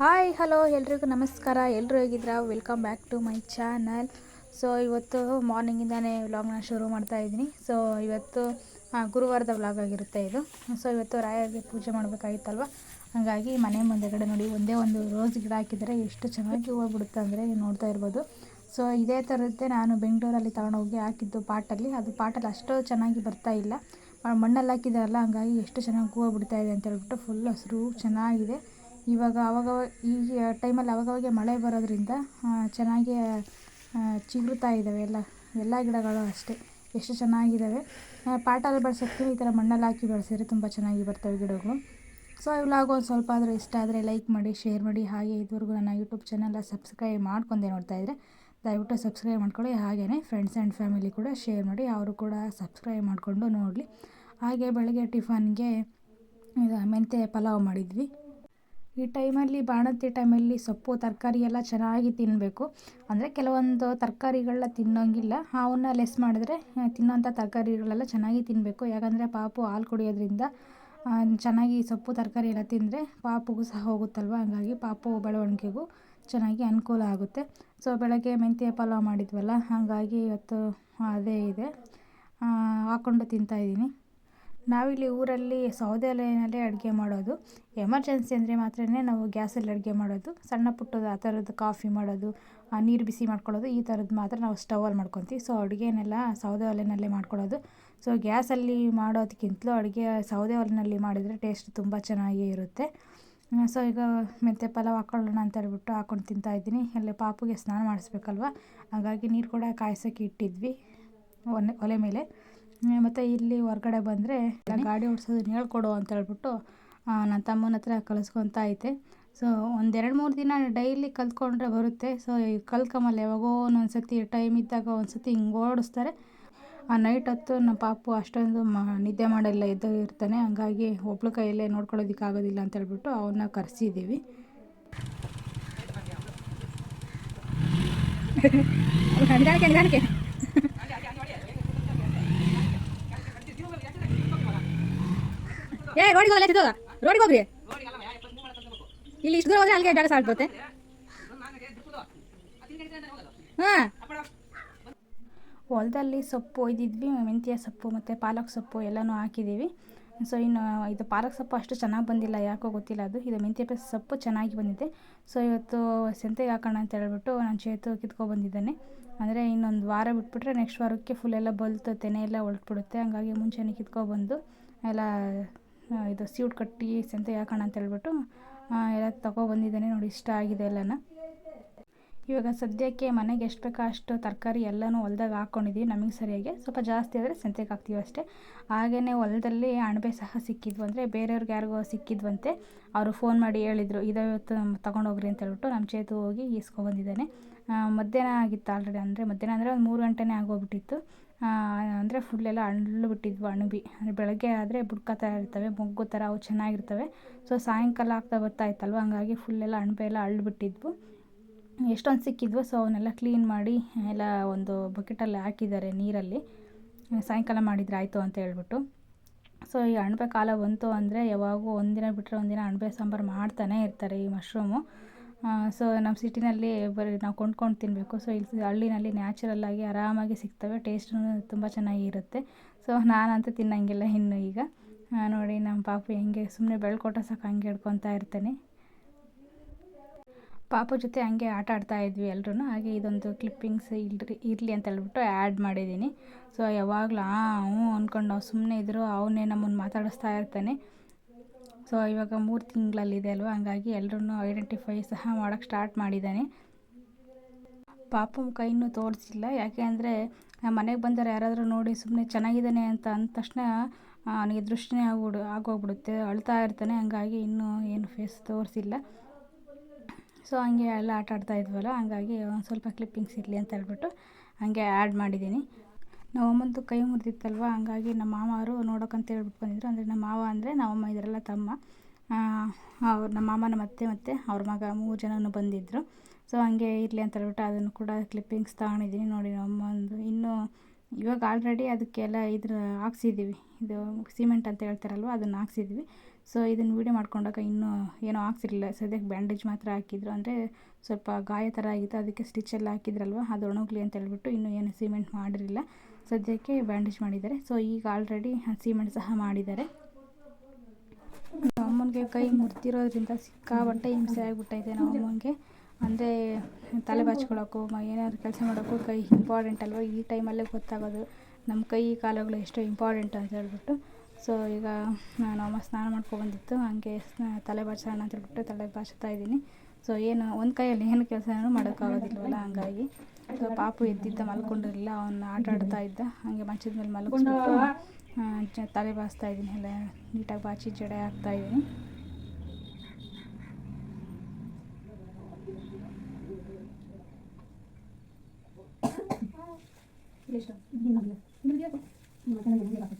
Hi, hello, ಎಲ್ರಿಗೂ ನಮಸ್ಕಾರ. ಎಲ್ಲರೂ ಹೇಗಿದ್ದೀರಾ? Welcome back to my channel so ಇವತ್ತು ಮಾರ್ನಿಂಗಿಂದಾನೆ ವ್ಲಾಗ್ನ ಶುರು ಮಾಡ್ತಾ ಇದ್ದೀನಿ. ಸೊ ಇವತ್ತು ಗುರುವಾರದ ವ್ಲಾಗ್ ಆಗಿರುತ್ತೆ ಇದು. ಸೊ ಇವತ್ತು ರಾಯರಿಗೆ ಪೂಜೆ ಮಾಡಬೇಕಾಗಿತ್ತಲ್ವ? ಹಾಗಾಗಿ ಮನೆ ಮುಂದೆಗಡೆ ನೋಡಿ, ಒಂದೇ ಒಂದು ರೋಸ್ ಗಿಡ ಹಾಕಿದರೆ ಎಷ್ಟು ಚೆನ್ನಾಗಿ ಹೂವು ಬಿಡುತ್ತೆ ಅಂದರೆ ನೋಡ್ತಾ ಇರ್ಬೋದು. ಸೊ ಇದೇ ಥರದ್ದೇ ನಾನು ಬೆಂಗಳೂರಲ್ಲಿ ತಗೊಂಡೋಗಿ ಹಾಕಿದ್ದು ಪಾಟಲ್ಲಿ. ಅದು ಪಾಟಲ್ಲಿ ಅಷ್ಟು ಚೆನ್ನಾಗಿ ಬರ್ತಾ ಇಲ್ಲ. ಮಣ್ಣಲ್ಲಿ ಹಾಕಿದಾರಲ್ಲ ಹಂಗಾಗಿ ಎಷ್ಟು ಚೆನ್ನಾಗಿ ಹೂವು ಬಿಡ್ತಾ ಅಂತ ಹೇಳ್ಬಿಟ್ಟು ಫುಲ್ ಹಸಿರು, ಚೆನ್ನಾಗಿದೆ. ಇವಾಗ ಅವಾಗ ಈ ಟೈಮಲ್ಲಿ ಅವಾಗವಾಗ ಮಳೆ ಬರೋದ್ರಿಂದ ಚೆನ್ನಾಗಿ ಚಿಗುರುತ್ತಾ ಇದ್ದಾವೆ ಎಲ್ಲ ಎಲ್ಲ ಗಿಡಗಳು ಅಷ್ಟೇ. ಎಷ್ಟು ಚೆನ್ನಾಗಿದ್ದಾವೆ ಪಾಟಲ್ಲಿ ಬಳಸೋಕ್ಕೆ ಈ ಥರ ಮಣ್ಣಲ್ಲಿ ಹಾಕಿ ಬೆಳೆಸಿದ್ರೆ ತುಂಬ ಚೆನ್ನಾಗಿ ಬರ್ತವೆ ಗಿಡಗಳು. ಸೊ ಈ ವ್ಲಾಗ್ ಒಂದು ಸ್ವಲ್ಪ ಆದರೂ ಇಷ್ಟ ಆದರೆ ಲೈಕ್ ಮಾಡಿ ಶೇರ್ ಮಾಡಿ. ಹಾಗೆ ಇದುವರೆಗೂ ನನ್ನ ಯೂಟ್ಯೂಬ್ ಚಾನಲ್ನ ಸಬ್ಸ್ಕ್ರೈಬ್ ಮಾಡ್ಕೊಂಡೆ ನೋಡ್ತಾ ಇದ್ದರೆ ದಯವಿಟ್ಟು ಸಬ್ಸ್ಕ್ರೈಬ್ ಮಾಡ್ಕೊಳ್ಳಿ. ಹಾಗೆಯೇ ಫ್ರೆಂಡ್ಸ್ ಆ್ಯಂಡ್ ಫ್ಯಾಮಿಲಿ ಕೂಡ ಶೇರ್ ಮಾಡಿ, ಅವರು ಕೂಡ ಸಬ್ಸ್ಕ್ರೈಬ್ ಮಾಡಿಕೊಂಡು ನೋಡಲಿ. ಹಾಗೆ ಬೆಳಗ್ಗೆ ಟಿಫನ್ಗೆ ಮೆಂತ್ಯ ಪಲಾವ್ ಮಾಡಿದ್ವಿ. ಈ ಟೈಮಲ್ಲಿ, ಬಾಣಂತಿ ಟೈಮಲ್ಲಿ ಸೊಪ್ಪು, ತರಕಾರಿ ಎಲ್ಲ ಚೆನ್ನಾಗಿ ತಿನ್ನಬೇಕು ಅಂದರೆ ಕೆಲವೊಂದು ತರಕಾರಿಗಳನ್ನ ತಿನ್ನೋಂಗಿಲ್ಲ. ಅವನ್ನ ಲೆಸ್ ಮಾಡಿದ್ರೆ ತಿನ್ನೋಂಥ ತರಕಾರಿಗಳೆಲ್ಲ ಚೆನ್ನಾಗಿ ತಿನ್ನಬೇಕು ಯಾಕಂದರೆ ಪಾಪು ಹಾಲು ಕುಡಿಯೋದ್ರಿಂದ ಚೆನ್ನಾಗಿ ಸೊಪ್ಪು, ತರಕಾರಿ ಎಲ್ಲ ತಿಂದರೆ ಪಾಪುಗೂ ಸಹ ಹೋಗುತ್ತಲ್ವ? ಹಂಗಾಗಿ ಪಾಪು ಬೆಳವಣಿಗೆಗೂ ಚೆನ್ನಾಗಿ ಅನುಕೂಲ ಆಗುತ್ತೆ. ಸೊ ಬೆಳಗ್ಗೆ ಮೆಂತ್ಯ ಪಲಾವ್ ಮಾಡಿದ್ವಲ್ಲ, ಹಾಗಾಗಿ ಇವತ್ತು ಅದೇ ಇದೆ. ಹಾಕ್ಕೊಂಡು ತಿಂತಾಯಿದ್ದೀನಿ ನಾವಿಲ್ಲಿ ಊರಲ್ಲಿ ಸೌದೆ ಒಲೆಯಲ್ಲೇ ಅಡುಗೆ ಮಾಡೋದು. ಎಮರ್ಜೆನ್ಸಿ ಅಂದರೆ ಮಾತ್ರ ನಾವು ಗ್ಯಾಸಲ್ಲಿ ಅಡುಗೆ ಮಾಡೋದು. ಸಣ್ಣ ಪುಟ್ಟದು ಆ ಥರದ್ದು ಕಾಫಿ ಮಾಡೋದು ನೀರು ಬಿಸಿ ಮಾಡ್ಕೊಳ್ಳೋದು, ಈ ಥರದ್ದು ಮಾತ್ರ ನಾವು ಸ್ಟವಲ್ಲಿ ಮಾಡ್ಕೊತೀವಿ. ಸೊ, ಅಡುಗೆನೆಲ್ಲ ಸೌದೆ ಒಲೆಯಲ್ಲೇ ಮಾಡ್ಕೊಳ್ಳೋದು. ಸೊ, ಗ್ಯಾಸಲ್ಲಿ ಮಾಡೋದಕ್ಕಿಂತಲೂ ಅಡುಗೆ ಸೌದೆ ಒಲೆಯಲ್ಲಿ ಮಾಡಿದರೆ ಟೇಸ್ಟ್ ತುಂಬ ಚೆನ್ನಾಗಿ ಇರುತ್ತೆ. ಸೊ, ಈಗ ಮೆಂತ್ಯ ಪಲಾವ್ ಹಾಕ್ಕೊಳ್ಳೋಣ ಅಂತ ಹೇಳ್ಬಿಟ್ಟು ಹಾಕ್ಕೊಂಡು ತಿಂತಾಯಿದ್ದೀನಿ ಅಲ್ಲಿ ಪಾಪುಗೆ ಸ್ನಾನ ಮಾಡಿಸ್ಬೇಕಲ್ವ? ಹಾಗಾಗಿ ನೀರು ಕೂಡ ಕಾಯಿಸೋಕ್ಕೆ ಇಟ್ಟಿದ್ವಿ. ಒಲೆ ಒಲೆ ಮೇಲೆ. ಮತ್ತು ಇಲ್ಲಿ ಹೊರಗಡೆ ಬಂದರೆ ಗಾಡಿ ಓಡಿಸೋದನ್ನ ಹೇಳ್ಕೊಡು ಅಂತ ಹೇಳ್ಬಿಟ್ಟು ನನ್ನ ತಮ್ಮನ ಹತ್ರ ಕಲಿಸ್ಕೊತಾ ಐತೆ ಸೊ ಒಂದೆರಡು ಮೂರು ದಿನ ಡೈಲಿ ಕಲ್ತ್ಕೊಂಡ್ರೆ ಬರುತ್ತೆ. ಸೊ ಕಲ್ತ್ಕೊಂಬಲ್ಲ ಯಾವಾಗೋ ಒಂದೊಂದು ಸತಿ ಟೈಮ್ ಇದ್ದಾಗ ಒಂದು ಸತಿ ಹಿಂಗೆ ಓಡಿಸ್ತಾರೆ. ಆ ನೈಟ್ ಹೊತ್ತು ನಮ್ಮ ಪಾಪು ಅಷ್ಟೊಂದು ಮ, ನಿದ್ದೆ ಮಾಡಲ್ಲ, ಎದ್ದು ಇರ್ತಾನೆ. ಹಂಗಾಗಿ ಒಬ್ಳು ಕೈಯಲ್ಲೇ ನೋಡ್ಕೊಳ್ಳೋದಕ್ಕಾಗೋದಿಲ್ಲ ಅಂತ ಹೇಳ್ಬಿಟ್ಟು ಅವನ್ನ ಕರೆಸಿದ್ದೀವಿ ಏ, ರೋಡಿಗೆ ಹೋಗಲ್ಲ ರೋಡಿಗೆ ಹೋಗ್ರಿ. ಇಲ್ಲಿ ಇಷ್ಟು ದೂರ ಅಲ್ಲಿಗೆ ಜಾಗ ಸಾಕು ಬರುತ್ತೆ. ಹಾಂ. ಹೊಲದಲ್ಲಿ ಸೊಪ್ಪು ಒಯ್ದಿದ್ವಿ, ಮೆಂತ್ಯ ಸೊಪ್ಪು ಮತ್ತು ಪಾಲಕ್ ಸೊಪ್ಪು ಎಲ್ಲನೂ ಹಾಕಿದ್ದೀವಿ ಸೊ ಇನ್ನು ಇದು ಪಾಲಕ್ ಸೊಪ್ಪು ಅಷ್ಟು ಚೆನ್ನಾಗಿ ಬಂದಿಲ್ಲ, ಯಾಕೋ ಗೊತ್ತಿಲ್ಲ ಅದು. ಇದು ಮೆಂತ್ಯ ಪ- ಸೊಪ್ಪು ಚೆನ್ನಾಗಿ ಬಂದಿದೆ. ಸೊ ಇವತ್ತು ಸಂತೆಗೆ ಹಾಕೋಣ ಅಂತ ಹೇಳ್ಬಿಟ್ಟು ನಾನು ಚೇತು ಕಿತ್ಕೊಬಂದಿದ್ದಾನೆ ಅಂದರೆ ಇನ್ನೊಂದು ವಾರ ಬಿಟ್ಬಿಟ್ರೆ ನೆಕ್ಸ್ಟ್ ವಾರಕ್ಕೆ ಫುಲ್ ಎಲ್ಲ ಬಲ್ತು, ತೆನೆ ಎಲ್ಲ ಹೊರಟ್ಬಿಡುತ್ತೆ ಹಂಗಾಗಿ ಮುಂಚೆನೇ ಕಿತ್ಕೊಬಂದು ಎಲ್ಲ ಇದು ಸ್ಯೂಟ್ ಕಟ್ಟಿ ಸಂತೆ ಹಾಕೋಣ ಅಂತ ಹೇಳ್ಬಿಟ್ಟು ಎಲ್ಲ ತೊಗೊಬಂದಿದ್ದಾನೆ ನೋಡಿ, ಇಷ್ಟ ಆಗಿದೆ ಎಲ್ಲನ. ಇವಾಗ ಸದ್ಯಕ್ಕೆ ಮನೆಗೆ ಎಷ್ಟು ಬೇಕೋ ಅಷ್ಟು ತರಕಾರಿ ಎಲ್ಲನೂ ಹೊಲ್ದಾಗ ಹಾಕ್ಕೊಂಡಿದ್ದೀವಿ ನಮಗೆ ಸರಿಯಾಗಿ. ಸ್ವಲ್ಪ ಜಾಸ್ತಿ ಆದರೆ ಸಂತೆಗೆ ಹಾಕ್ತೀವಿ ಅಷ್ಟೇ. ಹಾಗೆಯೇ ಹೊಲದಲ್ಲಿ ಅಣಬೆ ಸಹ ಸಿಕ್ಕಿದ್ವು ಅಂದರೆ ಬೇರೆಯವ್ರಿಗೆ ಯಾರಿಗೋ ಸಿಕ್ಕಿದ್ವಂತೆ, ಅವರು ಫೋನ್ ಮಾಡಿ ಹೇಳಿದರು ಇವತ್ತು ತೊಗೊಂಡೋಗ್ರಿ ಅಂತ ಹೇಳ್ಬಿಟ್ಟು ನಮ್ಮ ಚೇತು ಹೋಗಿ ಈಸ್ಕೊಬಂದಿದ್ದಾನೆ ಬಂದಿದ್ದಾನೆ. ಮಧ್ಯಾಹ್ನ ಆಗಿತ್ತು ಆಲ್ರೆಡಿ ಅಂದರೆ, ಮಧ್ಯಾಹ್ನ ಅಂದರೆ ಒಂದು ಮೂರು ಗಂಟೆನೇ ಆಗೋಗ್ಬಿಟ್ಟಿತ್ತು. ಅಂದರೆ ಫುಲ್ಲೆಲ್ಲ ಅಳ್ಳು ಬಿಟ್ಟಿದ್ವು ಅಣಬಿ. ಅಂದರೆ ಬೆಳಗ್ಗೆ ಆದರೆ ಬುಡ್ಕೋತಾ ಇರ್ತವೆ ಮೊಗ್ಗು ಥರ ಅವು ಚೆನ್ನಾಗಿರ್ತವೆ. ಸೊ ಸಾಯಂಕಾಲ ಆಗ್ತಾ ಬರ್ತಾ ಇತ್ತಲ್ವ? ಹಂಗಾಗಿ ಫುಲ್ಲೆಲ್ಲ ಅಣಬೆ ಎಲ್ಲ ಅಳ್ಳು ಬಿಟ್ಟಿದ್ವು ಎಷ್ಟೊಂದು ಸಿಕ್ಕಿದ್ವು ಸೊ ಅವನ್ನೆಲ್ಲ ಕ್ಲೀನ್ ಮಾಡಿ, ಎಲ್ಲ ಒಂದು ಬಕೆಟಲ್ಲಿ ಹಾಕಿದ್ದಾರೆ ನೀರಲ್ಲಿ. ಸಾಯಂಕಾಲ ಮಾಡಿದರೆ ಆಯಿತು ಅಂತ ಹೇಳ್ಬಿಟ್ಟು. ಸೊ ಈ ಅಣಬೆ ಕಾಲ ಬಂತು ಅಂದರೆ ಯಾವಾಗೂ ಒಂದಿನ ಬಿಟ್ಟರೆ ಒಂದಿನ ಅಣಬೆ ಸಾಂಬಾರು ಮಾಡ್ತಾನೆ ಇರ್ತಾರೆ ಈ ಮಶ್ರೂಮು ಸೊ ನಮ್ಮ ಸಿಟಿನಲ್ಲಿ ಬರೀ ನಾವು ಕೊಂಡ್ಕೊಂಡು ತಿನ್ನಬೇಕು ಸೊ ಇಲ್ಲಿ ಹಳ್ಳಿನಲ್ಲಿ ನ್ಯಾಚುರಲ್ಲಾಗಿ ಆರಾಮಾಗಿ ಸಿಗ್ತವೆ ಟೇಸ್ಟೂ ತುಂಬ ಚೆನ್ನಾಗಿರುತ್ತೆ. ಸೊ ನಾನಂತೂ ತಿನ್ನಂಗಿಲ್ಲ ಇನ್ನು ಈಗ. ನೋಡಿ ನಮ್ಮ ಪಾಪು ಹೆಂಗೆ ಸುಮ್ಮನೆ ಬೆಳ್ಕೊಟ್ಟ ಸಾಕು, ಹಂಗೆ ಹಿಡ್ಕೊತಾ ಇರ್ತಾನೆ. ಪಾಪು ಜೊತೆ ಹಂಗೆ ಆಟ ಆಡ್ತಾ ಇದ್ವಿ ಎಲ್ಲರೂ ಹಾಗೆ ಇದೊಂದು ಕ್ಲಿಪ್ಪಿಂಗ್ಸ್ ಇಲ್ರಿ, ಇರಲಿ ಅಂತ ಹೇಳ್ಬಿಟ್ಟು ಆ್ಯಡ್ ಮಾಡಿದ್ದೀನಿ. ಸೊ ಯಾವಾಗಲೂ ಹ್ಞೂ ಅಂದ್ಕೊಂಡು ಸುಮ್ಮನೆ ಇದ್ದರೂ ಅವನೇ ನಮ್ಮನ್ನು ಮಾತಾಡಿಸ್ತಾ ಇರ್ತಾನೆ. ಸೊ, ಇವಾಗ ಮೂರು ತಿಂಗಳಲ್ಲಿದೆ ಅಲ್ವಾ? ಹಂಗಾಗಿ ಎಲ್ಲರೂ ಐಡೆಂಟಿಫೈ ಸಹ ಮಾಡೋಕ್ಕೆ ಸ್ಟಾರ್ಟ್ ಮಾಡಿದ್ದಾನೆ. ಪಾಪು ಇನ್ನೂ ತೋರಿಸಿಲ್ಲ. ಯಾಕೆ ಅಂದರೆ ಮನೆಗೆ ಬಂದರೆ ಯಾರಾದರೂ ನೋಡಿ ಸುಮ್ಮನೆ ಚೆನ್ನಾಗಿದ್ದಾನೆ ಅಂತ ಅಂದ ತಕ್ಷಣ ಅವನಿಗೆ ದೃಷ್ಟಿನೇ ಆಗ್ಬಿಡು, ಆಗೋಗ್ಬಿಡುತ್ತೆ, ಅಳ್ತಾ ಇರ್ತಾನೆ. ಹಂಗಾಗಿ ಇನ್ನೂ ಏನು ಫೇಸ್ ತೋರಿಸಿಲ್ಲ. ಸೊ, ಹಂಗೆ ಎಲ್ಲ ಆಟ ಆಡ್ತಾ ಇದ್ವಲ್ಲ, ಹಂಗಾಗಿ ಒಂದು ಸ್ವಲ್ಪ ಕ್ಲಿಪ್ಪಿಂಗ್ಸ್ ಇರಲಿ ಅಂತ ಹೇಳ್ಬಿಟ್ಟು ಹಂಗೆ ಆ್ಯಡ್ ಮಾಡಿದ್ದೀನಿ. ನಮ್ಮ ಅಮ್ಮಂದು ಕೈ ಮುರಿದಿತ್ತಲ್ವ? ಹಂಗಾಗಿ ನಮ್ಮ ಮಾವ ಅವರು ಅಂತ ಹೇಳ್ಬಿಟ್ಟು ಬಂದಿದ್ರು. ಅಂದರೆ ನಮ್ಮ ಮಾವ ಅಂದರೆ ನಮ್ಮಮ್ಮ ಇದರೆಲ್ಲ ತಮ್ಮ. ಅವ್ರು ನಮ್ಮ ಮಾಮ ನಮ್ಮ ಅತ್ತೆ ಮತ್ತು ಅವ್ರ ಮಗ ಮೂರು ಜನನೂ ಬಂದಿದ್ದರು ಸೊ ಹಂಗೆ ಇರಲಿ ಅಂತ ಹೇಳ್ಬಿಟ್ಟು ಅದನ್ನು ಕೂಡ ಕ್ಲಿಪ್ಪಿಂಗ್ಸ್ ತಗೊಂಡಿದ್ದೀನಿ. ನೋಡಿ ನಮ್ಮ ಅಮ್ಮಂದು ಇನ್ನೂ ಇವಾಗ ಆಲ್ರೆಡಿ ಅದಕ್ಕೆಲ್ಲ ಇದ್ರ ಹಾಕ್ಸಿದ್ದೀವಿ ಇದು ಸಿಮೆಂಟ್ ಅಂತ ಹೇಳ್ತಾರಲ್ವ, ಅದನ್ನು ಹಾಕ್ಸಿದ್ವಿ. ಸೊ ಇದನ್ನು ವೀಡಿಯೋ ಮಾಡ್ಕೊಂಡಾಗ ಇನ್ನೂ ಏನೂ ಹಾಕ್ಸಿರಲಿಲ್ಲ. ಸದ್ಯಕ್ಕೆ ಬ್ಯಾಂಡೇಜ್ ಮಾತ್ರ ಹಾಕಿದ್ರು. ಅಂದರೆ ಸ್ವಲ್ಪ ಗಾಯ ಥರ ಆಗಿತ್ತು. ಅದಕ್ಕೆ ಸ್ಟಿಚ್ ಎಲ್ಲ ಹಾಕಿದ್ರಲ್ವ? ಅದು ಒಣಗಲಿ ಅಂತ ಹೇಳ್ಬಿಟ್ಟು ಇನ್ನೂ ಏನು ಸಿಮೆಂಟ್ ಮಾಡಿರಲಿಲ್ಲ. ಸದ್ಯಕ್ಕೆ ಬ್ಯಾಂಡೇಜ್ ಮಾಡಿದ್ದಾರೆ. ಸೊ ಈಗ ಆಲ್ರೆಡಿ ಸೀಮೆಂಟ್ ಸಹ ಮಾಡಿದ್ದಾರೆ. ಅಮ್ಮನಿಗೆ ಕೈ ಮುರಿದಿರೋದ್ರಿಂದ ಸಿಕ್ಕಾಬಟ್ಟೆ ಹಿಂಸೆ ಆಗಿಬಿಟ್ಟೈತೆ ನಮ್ಮ ಅಮ್ಮನಿಗೆ. ಅಂದರೆ ತಲೆ ಬಾಚ್ಕೊಳ್ಳೋಕ್ಕೂ ಏನಾದ್ರು ಕೆಲಸ ಮಾಡೋಕ್ಕೂ ಕೈ ಇಂಪಾರ್ಟೆಂಟ್ ಅಲ್ವ? ಈ ಟೈಮಲ್ಲೇ ಗೊತ್ತಾಗೋದು. ನಮ್ಮ ಕೈ ಕಾಲುಗಳು ಎಷ್ಟು ಇಂಪಾರ್ಟೆಂಟ್ ಅಂತ ಹೇಳ್ಬಿಟ್ಟು. ಸೊ ಈಗ ನಾನು ಅಮ್ಮ ಸ್ನಾನ ಮಾಡ್ಕೊಬಂದಿತ್ತು ಹಂಗೆ ತಲೆ ಬಾಚೋಣ ಅಂತ ಹೇಳ್ಬಿಟ್ಟು ತಲೆ ಬಾಚ್ತಾ ಇದ್ದೀನಿ. ಸೊ ಏನು, ಒಂದು ಕೈಯಲ್ಲಿ ಏನು ಕೆಲಸನೂ ಮಾಡೋಕ್ಕಾಗೋದಿಲ್ವಲ್ಲ, ಹಂಗಾಗಿ. ಸೊ ಪಾಪು ಎದ್ದಿದ್ದ ಮಲ್ಕೊಂಡಿರಲಿಲ್ಲ ಅವನ್ನ ಆಟ ಆಡ್ತಾ ಇದ್ದ, ಹಾಗೆ ಮಂಚದ ಮೇಲೆ ಮಲಗಿಸ್ಬಿಟ್ಟು ತಲೆ ಬಾಚ್ತಾ ಇದ್ದೀನಿ ಎಲ್ಲ, ನೀಟಾಗಿ ಬಾಚಿ ಜಡೆ ಹಾಕ್ತಾ ಇದ್ದೀನಿ.